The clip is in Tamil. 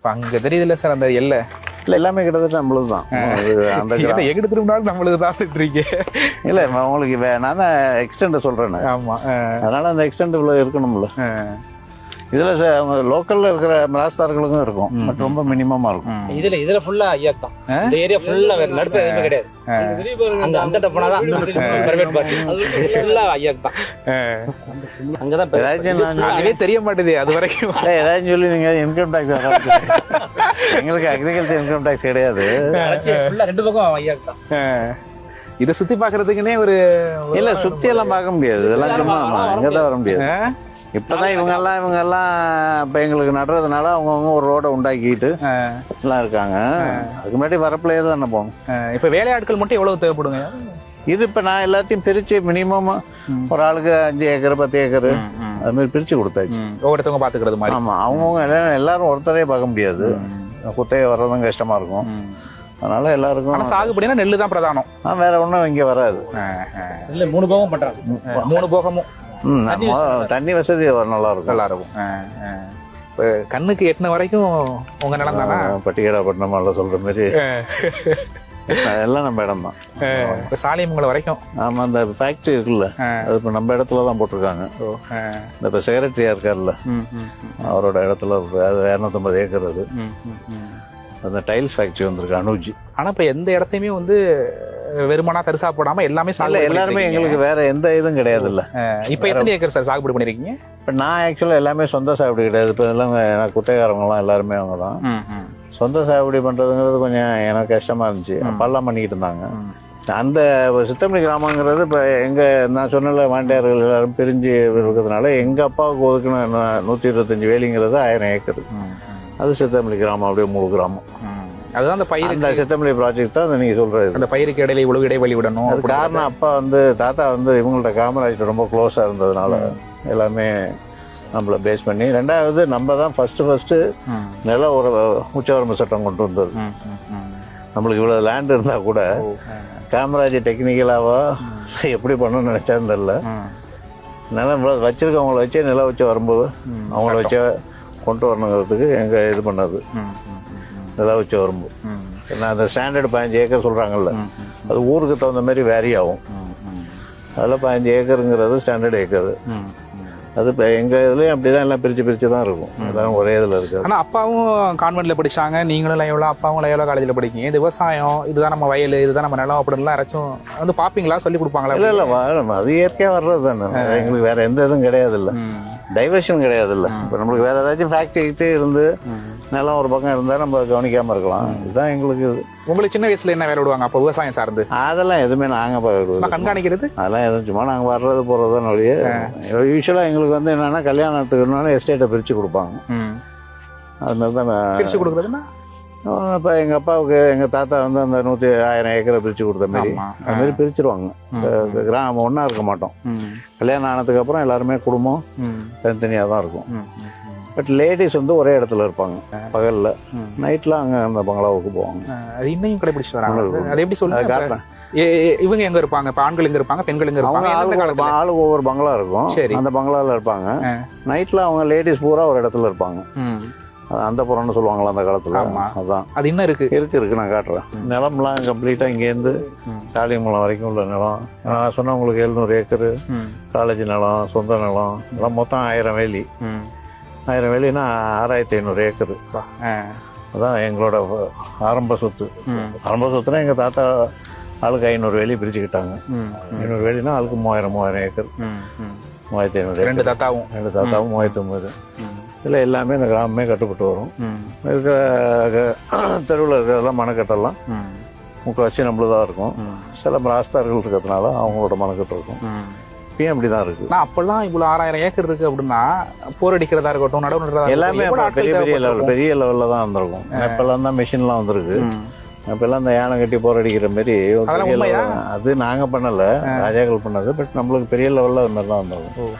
இப்ப அங்க தெரியுதுல்ல சார் அந்த எல்லை? இல்லை எல்லாமே கிட்டத்தட்ட நம்மளுது தான் அந்த எங்கிட்ட திரும்பினாலும் நம்மளுக்கு தான் இருக்கீங்க இல்லை உங்களுக்கு நான் தான் எக்ஸ்டெண்ட் சொல்கிறேன் ஆமா அதனால அந்த எக்ஸ்டெண்ட் இவ்வளோ இருக்கணும்ல. இதில் லோக்கலில் இருக்கிற மிராஸ்தார்களுக்கும் இருக்கும். பட் ரொம்ப மினிமமாக இருக்கும். இதுல இதுல ஃபுல்லா ஐயாக் தான் இந்த ஏரியா ஃபுல்லா வேற நடுப்பு எதுவுமே கிடையாது. அந்த அந்த போனாதான் பிரைவேட் பார்ட்டி ஃபுல்லா ஐயாக் தான் அஹ். அங்கதான் ஏதாச்சும் தெரிய மாட்டேது அது வரைக்கும். ஏதாச்சும் சொல்லி நீங்கள் இன்கம் டேக்ஸ் எங்களுக்கு அக்ரிகல்ச்சர் இன்கம் டேக்ஸ் கிடையாது. ஃபுல்லா ரெண்டு பக்கம் ஐயாக் தான் இதை சுத்தி பாக்குறதுக்குன்னே ஒரு இல்லை சுற்றி எல்லாம் பார்க்க முடியாது. இதெல்லாம் சும்மா இங்கே தான் வர முடியாது. இப்பதான் இவங்க எல்லாம் இவங்க எல்லாம் இப்ப எங்களுக்கு நடுறதுனால அவங்கவுங்க ஒரு ரோட உண்டாக்கிட்டு எல்லாம் இருக்காங்க. அதுக்கு முன்னாடி வரப்பிள்ளையே தானே போகணும் அஹ். இப்ப வேலையாட்கள் மட்டும் எவ்வளவு தேவைப்படுங்க? இது இப்ப நான் எல்லாத்தையும் பிரிச்சு மினிமம் ஒரு ஆளுக்கு அஞ்சு ஏக்கர் பத்து ஏக்கர் அது மாதிரி பிரிச்சு கொடுத்தாச்சு. ஒவ்வொருத்தவங்க பாத்துக்கிறது மாதிரி. ஆமா அவங்கவுங்க எல்லாரும் எல்லாரும் ஒருத்தரே பார்க்க முடியாது. குத்தகை வர்றதும் கஷ்டமா இருக்கும். அதனால ஆனா எல்லாருக்கும் சாகுபடினா நெல்லு தான் பிரதானம் வேற ஒண்ணும் இங்க வராது. இல்ல மூணு பக்கம் பண்றாங்க. அஹ், மூணு போகமும். தண்ணி வசதி நல்லா இருக்கும் நல்லா இருக்கும் கண்ணுக்கு எட்டின வரைக்கும் உங்க நிலம் தானா? பட்டிகடாப்பட்டினம் எல்லாம் சொல்ற மாதிரி எல்லாம் நம்ம இடம் தான் இப்ப சாலியமங்கலம் வரைக்கும். ஆமா அந்த ஃபேக்டரி இருக்குல்ல. அது இப்ப நம்ம இடத்துல தான் போட்டிருக்காங்க. இந்த இப்போ செக்ரட்டரியா இருக்கார்ல அவரோட இடத்துல. அது இரநூத்தம்பது ஏக்கர் அது. அந்த டைல்ஸ் ஃபேக்டரி வந்திருக்கு அனுஜி. ஆனா இப்ப எந்த இடத்தையுமே வந்து வெறுமனா தரிசா போடாம எல்லாமே சாகுபடி எல்லாருமே. எங்களுக்கு வேற எந்த இதுவும் கிடையாது இல்ல இப்ப எத்தனை ஏக்கர் சார் சாகுபடி பண்ணிருக்கீங்க? இப்போ நான் ஆக்சுவலாக எல்லாமே சொந்த சாகுபடி கிடையாது. இப்போ எல்லாம் எனக்கு குத்தகாரவங்கலாம் எல்லாருமே அவங்க தான். ம், ம், சொந்த சாகுபடி பண்றதுங்கிறது கொஞ்சம் எனக்கு கஷ்டமா இருந்துச்சு. அப்பெல்லாம் பண்ணிக்கிட்டு இருந்தாங்க. அந்த சித்தமணி கிராமங்கிறது இப்போ எங்க நான் சொன்னல வாண்டியார்கள் எல்லாரும் பிரிஞ்சு இருக்கிறதுனால எங்க அப்பாவுக்கு ஒதுக்கின நூத்தி இருபத்தஞ்சு வேலிங்கிறது ஆயிரம் ஏக்கர். அது சித்தமணி கிராமம் அப்படியே மூணு கிராமம். அதுதான் அந்த பயிர் அந்த சித்தமணி ப்ராஜெக்ட் தான் நீங்க சொல்றது. அந்த பயிருக்கு இடையில இவ்வளவு இடைவெளி விடணும் அது காரணம் அப்பா வந்து தாத்தா வந்து இவங்கள்ட்ட காமராஜ் ரொம்ப க்ளோஸாக இருந்ததுனால எல்லாமே நம்மள பேஸ் பண்ணி ரெண்டாவது நம்ம தான் ஃபர்ஸ்ட் ஃபர்ஸ்ட் ம், நில ஒரு உச்சவரம்பு சட்டம் கொண்டு வந்தது. நம்மளுக்கு இவ்வளோ லேண்ட் இருந்தால் கூட காமராஜ் டெக்னிக்கலாவா எப்படி பண்ணணும்னு நினைச்சான்னு தெரியல. ம், நிலம் இவ்வளோ வச்சிருக்கவங்கள வச்சே நில வச்சு வரும்போது. அவங்கள வச்சே கொண்டு வரணுங்கிறதுக்கு எங்க இது பண்ணது நில வச்சு வரும்பு ஏன்னா அந்த ஸ்டாண்டர்ட் பதினஞ்சு ஏக்கர் சொல்கிறாங்கல்ல அது ஊருக்கு தகுந்த மாதிரி வேரி ஆகும். அதில் பதினஞ்சு ஏக்கருங்கிறது ஸ்டாண்டர்ட் ஏக்கர். அது இப்போ எங்கள் இதுலேயும் அப்படி தான் எல்லாம் பிரித்து பிரித்து தான் இருக்கும். எல்லாரும் ஒரே இதில் இருக்காது ஆனா அப்பாவும் கான்வென்ட்ல படிச்சாங்க. நீங்களும் லயோலா அப்பாவும் லயோலா காலேஜ்ல படிக்கீங்க. இது விவசாயம் இதுதான் நம்ம வயல் இதுதான் நம்ம நிலம் அப்படின்லாம் யாராச்சும் வந்து பாப்பீங்களா சொல்லி கொடுப்பாங்களா? இல்லை இல்லை அது இயற்கையாக வர்றது தானே எங்களுக்கு வேற எந்த இதுவும் கிடையாது இல்லை டைவர்ஷன் கிடையாது இல்லை இப்போ நம்மளுக்கு வேற ஏதாச்சும் ஃபேக்ட்ரிக்கிட்டே இருந்து. நிலம் ஒரு பக்கம் இருந்தால் நம்ம கவனிக்காமல் இருக்கலாம். இதுதான் எங்களுக்கு இது. உங்களுக்கு சின்ன வயசுல என்ன வேலை விடுவாங்க? அப்ப விவசாயம் சார்ந்து. அதெல்லாம் எதுவுமே நாங்கள் பார்க்கறது கண்காணிக்கிறது? அதெல்லாம் எதுவும் சும்மா நாங்கள் வர்றது போகிறது தான் யூஸ்வலாக எங்களுக்கு வந்து என்னென்னா கல்யாணத்துக்குனால எஸ்டேட்டை பிரித்து கொடுப்பாங்க. அது மாதிரி தான் பிரிச்சு கொடுக்குறதுன்னா? இப்போ எங்கள் அப்பாவுக்கு எங்கள் தாத்தா வந்து அந்த நூற்றி ஆயிரம் ஏக்கரை பிரித்து கொடுத்த மாதிரி ஆமா. அது மாதிரி பிரிச்சிருவாங்க. கிராமம் ஒன்றா இருக்க மாட்டோம். கல்யாணம் ஆனதுக்கு அப்புறம் எல்லாருமே குடும்பம் தனித்தனியாக தான் இருக்கும். பட் லேடிஸ் வந்து ஒரே இடத்துல இருப்பாங்க பகலில். நைட்டில் அங்கே அந்த பங்களாவுக்கு போவாங்க. அது இன்னையும் கடைபிடிச்சு வராங்க. அது எப்படி சொல்லுங்க இவங்க எங்க இருப்பாங்க? இப்ப ஆண்கள் எங்க இருப்பாங்க? பெண்கள் எங்க இருப்பாங்க? ஆளுக்கு ஆளுக்கு ஒவ்வொரு பங்களா இருக்கும். அந்த பங்களாவில் இருப்பாங்க. ஆ. நைட்டில் அவங்க லேடிஸ் பூரா ஒரு இடத்துல இருப்பாங்க. அந்த புறம்னு சொல்லுவாங்களா அந்த காலத்தில். அதான். அது இன்னும் இருக்கு. இருக்கு இருக்கு. நான் காட்டுறேன். நிலம்லாம் கம்ப்ளீட்டாக இங்கேருந்து ம். தாலியங்குளம் வரைக்கும் உள்ள நிலம். நான் சொன்ன உங்களுக்கு எழுநூறு ஏக்கரு காலேஜ் நிலம் சொந்த நிலம். எல்லாம் மொத்தம் ஆயிரம் வேலி. ஆயிரம் வேலினா ஆறாயிரத்தி ஐநூறு ஏக்கர். அதான் எங்களோட ஆரம்ப சொத்து. ஆரம்ப சொத்துனா எங்கள் தாத்தா ஆளுக்கு ஐநூறு வேலி பிரிச்சுக்கிட்டாங்க. ஐநூறு வேலினா ஆளுக்கு மூவாயிரம் மூவாயிரம் ஏக்கர். மூவாயிரத்தி ஐநூறு ரெண்டு தாத்தாவும். ரெண்டு தாத்தாவும் மூவாயிரத்தி ஒம்பது இதில் எல்லாமே இந்த கிராமமே கட்டுப்பட்டு வரும். இருக்கிற தெருவில் இருக்கிறதெல்லாம் மனக்கட்டெல்லாம் முக்கால்வாசி நம்மளுதான் இருக்கும். சில ராஸ்தார்கள் இருக்கிறதுனால அவங்களோட மனக்கட்டு இருக்கும். இப்பயும் அப்படி தான் இருக்கு. நான் அப்பெல்லாம் இவ்வளவு ஆறாயிரம் ஏக்கர் இருக்கு அப்படின்னா போர் அடிக்கிறதா இருக்கட்டும் நடவு நடுறதா எல்லாமே பெரிய பெரிய லெவல்? பெரிய லெவலில் தான் வந்திருக்கும் இப்பெல்லாம் தான் மிஷின்லாம் வந்திருக்கு. ம். இப்பெல்லாம் இந்த யானை கட்டி போர் அடிக்கிற மாதிரி அது நாங்க பண்ணல. ராஜாக்கள் பண்ணது பட் நம்மளுக்கு பெரிய லெவல்ல அது மாதிரி தான் வந்திருக்கும்.